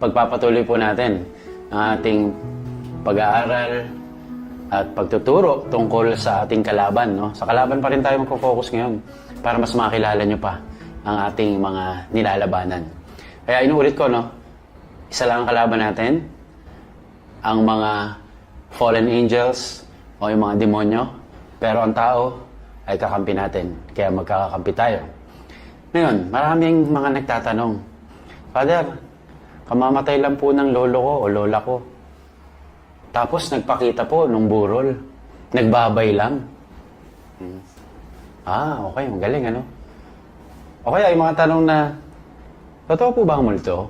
pagpapatuloy po natin ang ating pag-aaral at pagtuturo tungkol sa ating kalaban. No? Sa kalaban pa rin tayo magpo-focus ngayon para mas makilala nyo pa ang ating mga nilalabanan. Kaya inuulit ko, no? isa lang ang kalaban natin, ang mga fallen angels o yung mga demonyo, pero ang tao ay kakampi natin. Kaya magkakakampi tayo. Ngayon, maraming mga nagtatanong, Father, kamamatay lang po ng lolo ko o lola ko. Tapos nagpakita po nung burol. Nagbabay lang. Hmm. Ah, okay. Magaling, ano? O kaya yung mga tanong na, totoo po ba ang multo?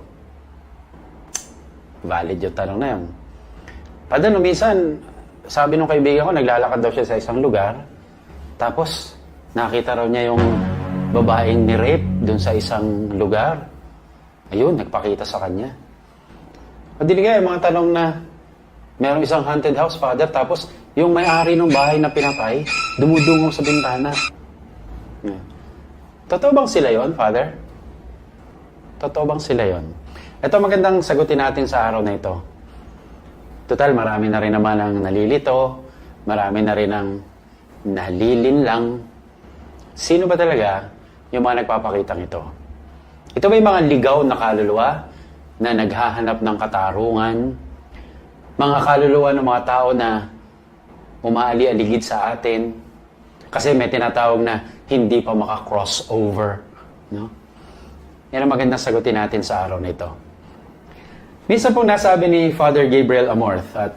Valid yung tanong na yun. Pada no, minsan, sabi nung kaibigan ko, naglalakad daw siya sa isang lugar, tapos nakita raw niya yung babaeng ni-rape dun sa isang lugar. Ayun, nagpakita sa kanya. O di kaya, yung mga tanong na, merong isang haunted house, father, tapos yung may-ari ng bahay na pinatay, dumudungo sa bintana. Totoo bang sila yon, father? Totoo bang sila yon? Ito magandang sagutin natin sa araw na ito. Total, marami na rin naman ang nalilito, marami na rin ang nalilinlang. Sino ba talaga yung mga nagpapakitang ito? Ito ba yung mga ligaw na kaluluwa na naghahanap ng katarungan? Mga kaluluwa ng mga tao na umaali-aligid sa atin? Kasi may tinatawag na hindi pa maka-crossover. No? Yan ang magandang sagutin natin sa araw na ito. Minsan pong nasabi ni Father Gabriel Amorth at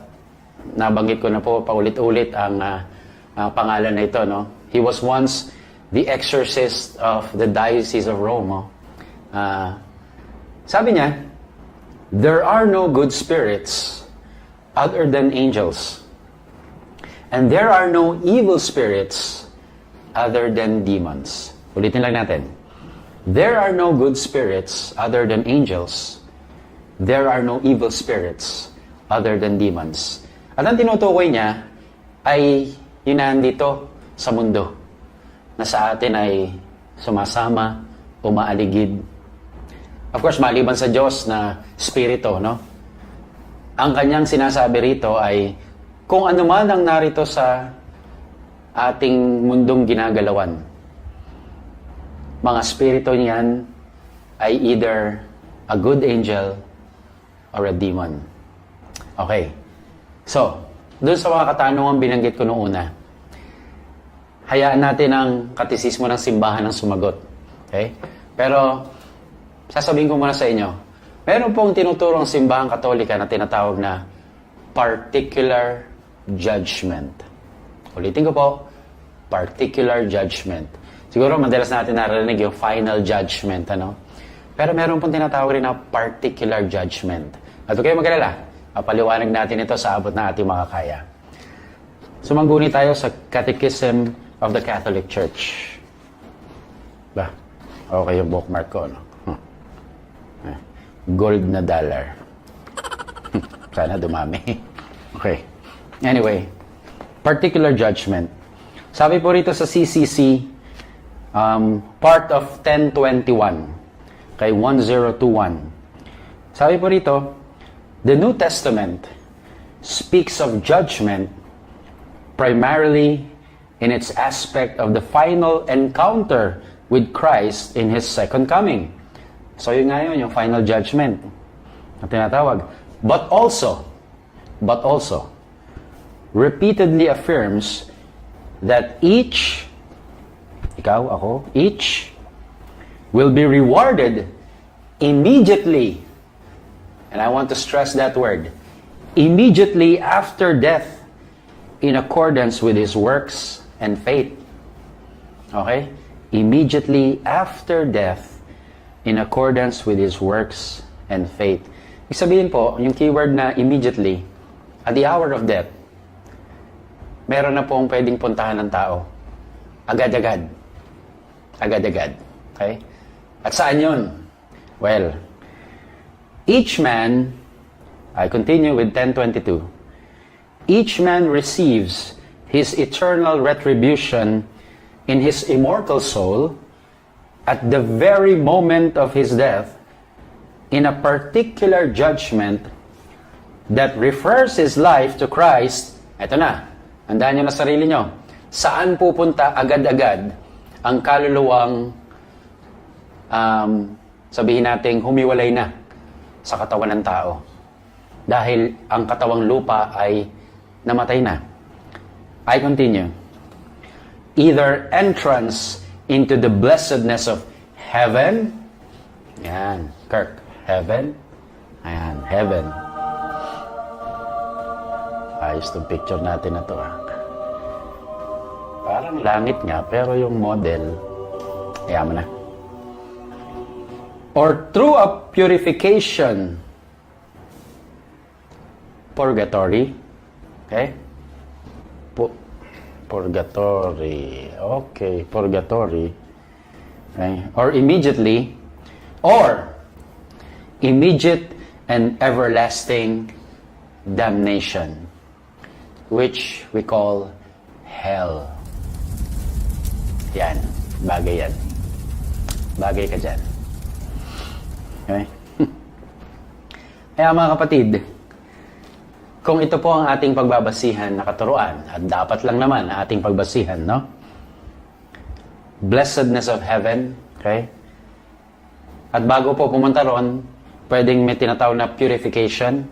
nabanggit ko na po paulit-ulit ang ah, ah, pangalan na ito. No? He was once the exorcist of the Diocese of Rome. oh. Ah, sabi niya, There are no good spirits other than angels. And there are no evil spirits other than demons. Ulitin lang natin. There are no good spirits other than angels. There are no evil spirits other than demons. At ang tinutukoy niya ay yun na nandito sa mundo na sa atin ay sumasama, umaaligid. Of course, maliban sa Diyos na spirito, no? Ang kanyang sinasabi rito ay kung ano man ang narito sa ating mundong ginagalawan, mga spirito niyan ay either a good angel or a demon. Okay. So, dun sa mga katanungan binanggit ko noong hayaan natin ang katisismo ng simbahan ng sumagot. Okay? Pero, sasabihin ko muna sa inyo, meron pong tinuturong simbahang katolika na tinatawag na particular judgment. Ulitin ko po, particular judgment. Siguro madalas natin narinig yung final judgment, ano? Pero meron pong tinatawag rin na particular judgment. At huwag kayo magalala, papaliwanag natin ito sa abot na ating mga kaya. Sumangguni tayo sa Catechism of the Catholic Church. Ba? Okay yung bookmark ko, no? Gold na dollar. Sana dumami. Okay. Anyway, particular judgment. Sabi po rito sa CCC, um, part of 1021, kay 1021. Sabi po rito, the New Testament speaks of judgment primarily in its aspect of the final encounter with Christ in His second coming. So yun nga yun, yung final judgment na tinatawag. But also, but also, repeatedly affirms that each, ikaw, ako, each will be rewarded immediately. And I want to stress that word. Immediately after death in accordance with his works and faith. Okay? Immediately after death in accordance with his works and faith. Ibig sabihin po, yung keyword na immediately, at the hour of death, meron na pong pwedeng puntahan ng tao. Agad-agad. Agad-agad. Okay? At saan yun? Well, each man, I continue with 1022, each man receives his eternal retribution in his immortal soul at the very moment of his death in a particular judgment that refers his life to Christ, eto na, handaan nyo na sarili nyo, saan pupunta agad-agad ang kaluluwang um, sabihin nating humiwalay na sa katawan ng tao. Dahil ang katawang lupa ay namatay na. I continue. Either entrance into the blessedness of heaven. Yan, Kirk. Heaven. Ayan, heaven. Ayos tong picture natin na to ah. Parang langit nga, pero yung model, ayaw mo na. Or through a purification, purgatory, okay? Pu- purgatory, okay, purgatory, okay? Or immediately, or immediate and everlasting damnation, which we call hell. Yan, bagay yan. Bagay ka dyan. Okay? Kaya mga kapatid, kung ito po ang ating pagbabasihan na katuruan, at dapat lang naman ang ating pagbasihan, no? Blessedness of heaven, okay? At bago po pumunta ron, pwedeng may tinatawag na purification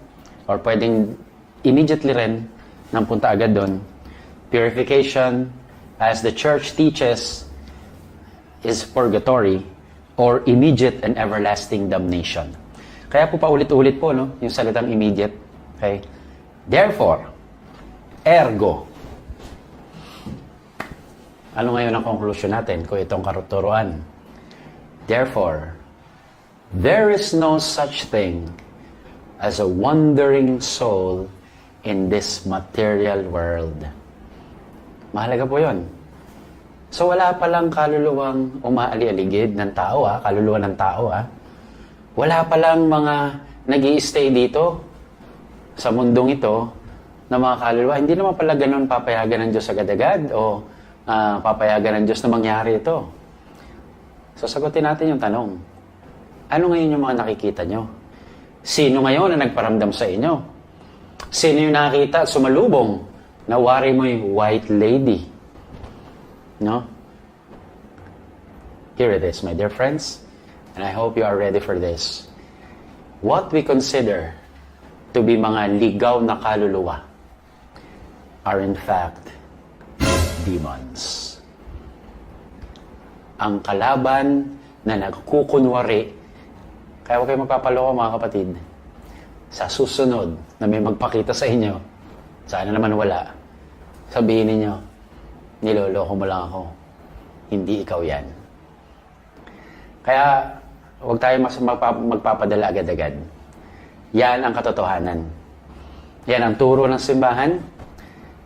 or pwedeng immediately rin nang punta agad doon. Purification, as the church teaches, is purgatory or immediate and everlasting damnation. Kaya po paulit-ulit po no, yung salitang immediate. Okay? Therefore, ergo, ano ngayon ang conclusion natin kung itong karuturuan? Therefore, there is no such thing as a wandering soul in this material world. Mahalaga po yon. So wala palang kaluluwang umaali-aligid ng tao, ah, kaluluwa ng tao. Ah. Wala palang mga nag stay dito sa mundong ito na mga kaluluwa. Hindi naman pala ganun papayagan ng Diyos agad-agad o ah, papayagan ng Diyos na mangyari ito. So sagutin natin yung tanong. Ano ngayon yung mga nakikita nyo? Sino ngayon na nagparamdam sa inyo? Sino yung nakita at sumalubong na wari mo yung white lady? No? Here it is, my dear friends, and I hope you are ready for this. What we consider to be mga ligaw na kaluluwa are in fact demons. Ang kalaban na nagkukunwari, kaya huwag kayo magpapaloko mga kapatid, sa susunod na may magpakita sa inyo, sana naman wala, sabihin ninyo, niloloko mo lang ako. Hindi ikaw yan. Kaya, huwag tayo mas magpa- magpapadala agad-agad. Yan ang katotohanan. Yan ang turo ng simbahan.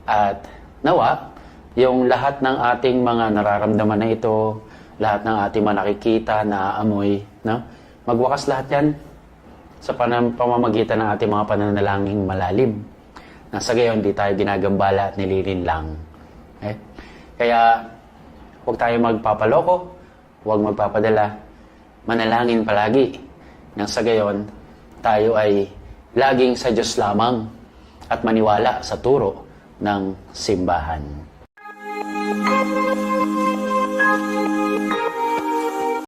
At nawa, yung lahat ng ating mga nararamdaman na ito, lahat ng ating mga nakikita, naaamoy, no? magwakas lahat yan sa pamamagitan ng ating mga pananalangin malalim. Nang sa gayon, di tayo ginagambala at nililinlang. Okay? Kaya, huwag tayo magpapaloko, huwag magpapadala. Manalangin palagi. Nang sa gayon, tayo ay laging sa Diyos lamang at maniwala sa turo ng simbahan.